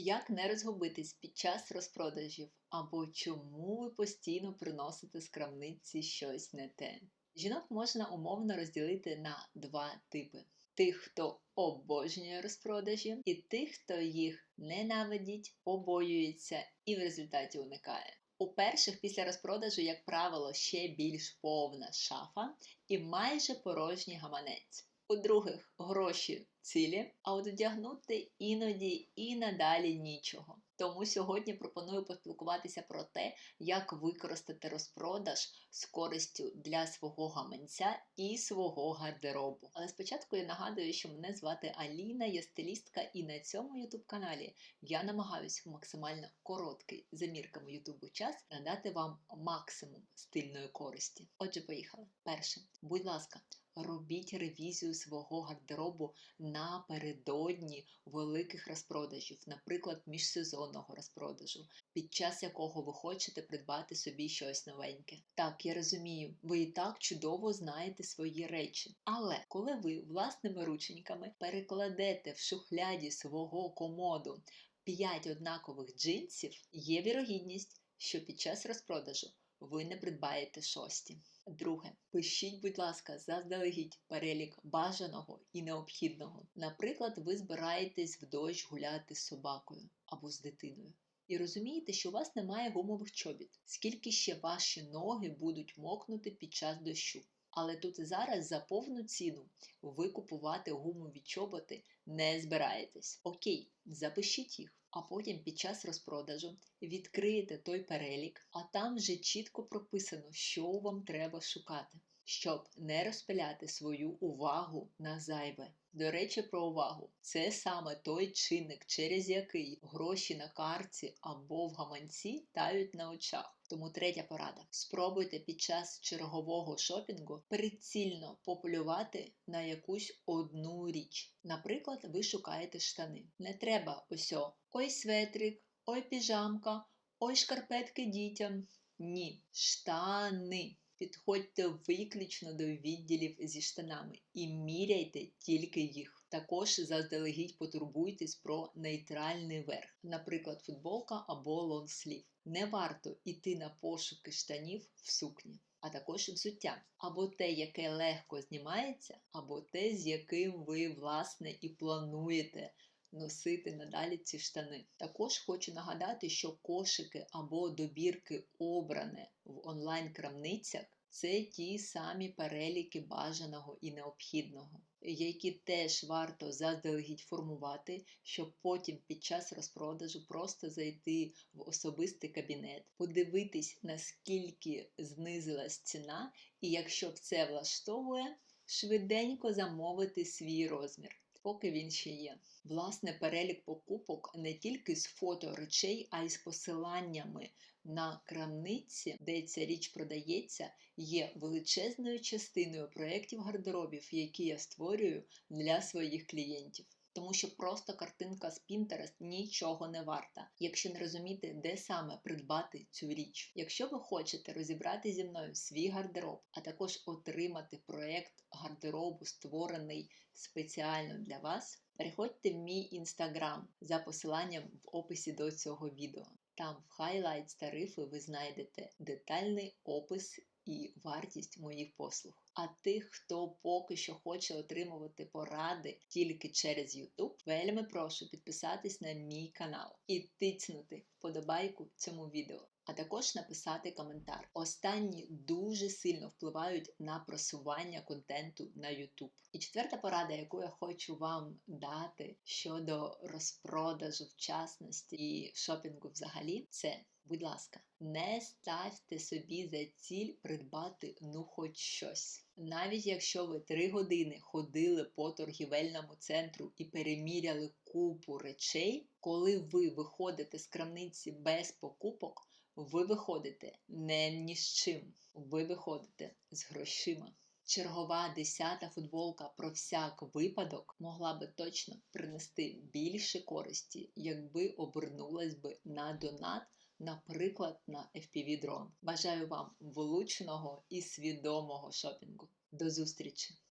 Як не розгубитись під час розпродажів, або чому ви постійно приносите з крамниці щось не те? Жінок можна умовно розділити на два типи: тих, хто обожнює розпродажі, і тих, хто їх ненавидить, побоюється і в результаті уникає. У перших після розпродажу, як правило, ще більш повна шафа і майже порожній гаманець. У других гроші цілі, а от вдягнути іноді і надалі нічого. Тому сьогодні пропоную поспілкуватися про те, як використати розпродаж з користю для свого гаманця і свого гардеробу. Але спочатку я нагадую, що мене звати Аліна, я стилістка, і на цьому youtube каналі я намагаюся в максимально короткий за мірками ютубу час надати вам максимум стильної користі. Отже, поїхали. Перше, будь ласка. Робіть ревізію свого гардеробу напередодні великих розпродажів, наприклад, міжсезонного розпродажу, під час якого ви хочете придбати собі щось новеньке. Так, я розумію, ви і так чудово знаєте свої речі. Але коли ви власними рученьками перекладете в шухляді свого комоду 5 однакових джинсів, є вірогідність, що під час розпродажу ви не придбаєте шості. Друге, пишіть, будь ласка, заздалегідь перелік бажаного і необхідного. Наприклад, ви збираєтесь в дощ гуляти з собакою або з дитиною. І розумієте, що у вас немає гумових чобіт, скільки ще ваші ноги будуть мокнути під час дощу. Але тут і зараз за повну ціну ви купувати гумові чоботи не збираєтесь. Окей, запишіть їх, а потім під час розпродажу відкриєте той перелік, а там вже чітко прописано, що вам треба шукати, щоб не розпиляти свою увагу на зайве. До речі, про увагу. Це саме той чинник, через який гроші на карті або в гаманці тають на очах. Тому третя порада: спробуйте під час чергового шопінгу прицільно пополювати на якусь одну річ. Наприклад, ви шукаєте штани. Не треба ось ой светрик, ой піжамка, ой шкарпетки дітям. Ні, штани. Підходьте виключно до відділів зі штанами і міряйте тільки їх. Також заздалегідь потурбуйтесь про нейтральний верх, наприклад, футболка або лонгслів. Не варто йти на пошуки штанів в сукні, а також взуття, або те, яке легко знімається, або те, з яким ви, власне, і плануєте носити надалі ці штани. Також хочу нагадати, що кошики або добірки, обране в онлайн-крамницях, це ті самі переліки бажаного і необхідного, які теж варто заздалегідь формувати, щоб потім під час розпродажу просто зайти в особистий кабінет, подивитись, наскільки знизилась ціна, і якщо це влаштовує, швиденько замовити свій розмір поки він ще є. Власне, перелік покупок не тільки з фото речей, а й з посиланнями на крамниці, де ця річ продається, є величезною частиною проєктів гардеробів, які я створюю для своїх клієнтів тому що просто картинка з Pinterest нічого не варта, якщо не розуміти, де саме придбати цю річ. Якщо ви хочете розібрати зі мною свій гардероб, а також отримати проект гардеробу, створений спеціально для вас, переходьте в мій інстаграм за посиланням в описі до цього відео. Там в Highlights тарифи ви знайдете детальний опис і вартість моїх послуг. А тих, хто поки що хоче отримувати поради тільки через YouTube, вельми прошу підписатись на мій канал і тицнути вподобайку цьому відео. А також написати коментар. Останні дуже сильно впливають на просування контенту на YouTube. І четверта порада, яку я хочу вам дати щодо розпродажу вчасності і шопінгу взагалі, це Будь ласка, не ставте собі за ціль придбати ну хоч щось. Навіть якщо ви три години ходили по торгівельному центру і переміряли купу речей, коли ви виходите з крамниці без покупок, ви виходите не ні з чим, ви виходите з грошима. Чергова десята футболка про всяк випадок могла би точно принести більше користі, якби обернулась би на донат наприклад, на FPV дрон. Бажаю вам влучного і свідомого шопінгу. До зустрічі!